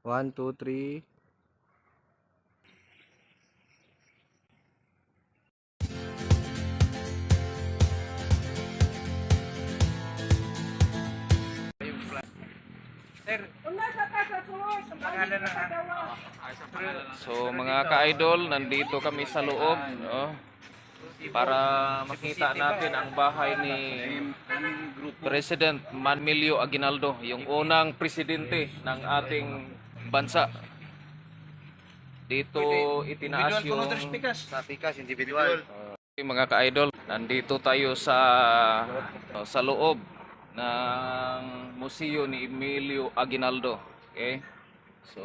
One, two, three. So mga ka-idol, nandito kami sa loob no? para makita natin ang bahay ni President Manmilio Aguinaldo, yung unang presidente ng ating bansa. Dito itinaas yung Sa pikas, individual. Okay, mga ka-idol, nandito tayo sa sa loob ng museo ni Emilio Aguinaldo. Okay? So,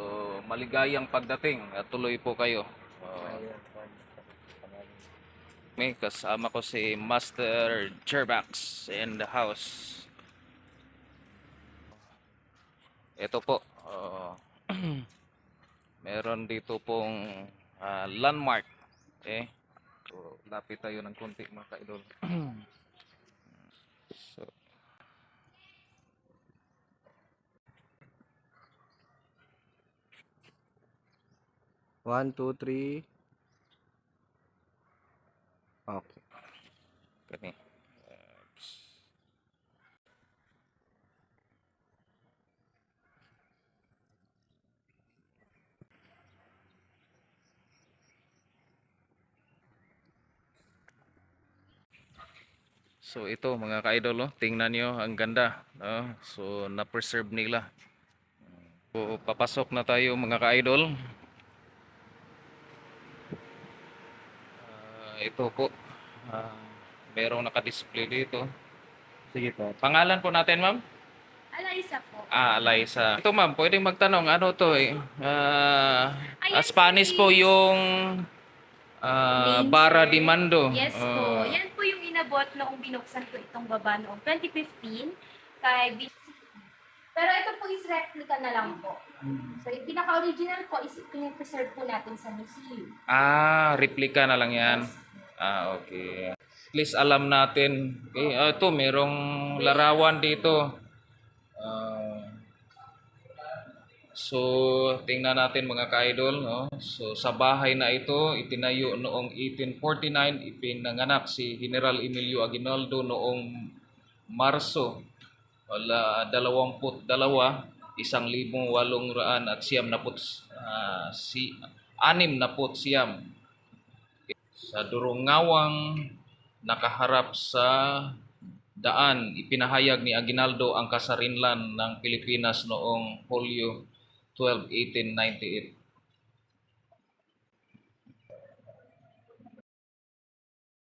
maligayang pagdating at tuloy po kayo. Uh, may kasama ko si Master Cherbax in the house. Ito po. uh, meron dito pong ah, landmark. Okay? So, lapit tayo ng konti mga ka-idol. so, One, two, three. Okay. So ito mga ka-idol, oh, tingnan nyo, ang ganda. No? So na-preserve nila. So papasok na tayo mga ka-idol. Ah, ito po. Ah, merong naka-display dito. Sige po. Pangalan po natin, ma'am? Alaisa po. Ah, Liza. Ito, ma'am, pwedeng magtanong. Ano to eh? Ah, Ayan Spanish po yung Name, Bara sir. di Mando. Yes Oh. po. Yan po yung inabot noong binuksan ko itong baba noong 2015 kay BC. Pero ito po is replica na lang po. So yung pinaka-original po is pinipreserve po natin sa museum. Ah, replica na lang yan. Ah, okay. At least alam natin. Okay, ah, ito, merong larawan dito. So, tingnan natin mga ka-idol. No? So, sa bahay na ito, itinayo noong 1849, ipinanganak si General Emilio Aguinaldo noong Marso wala dalawamput dalawa isang libong walong raan at siyam na put ah, si anim na put siyam sa durungawang nakaharap sa daan ipinahayag ni Aguinaldo ang kasarinlan ng Pilipinas noong Hulyo 12, 1898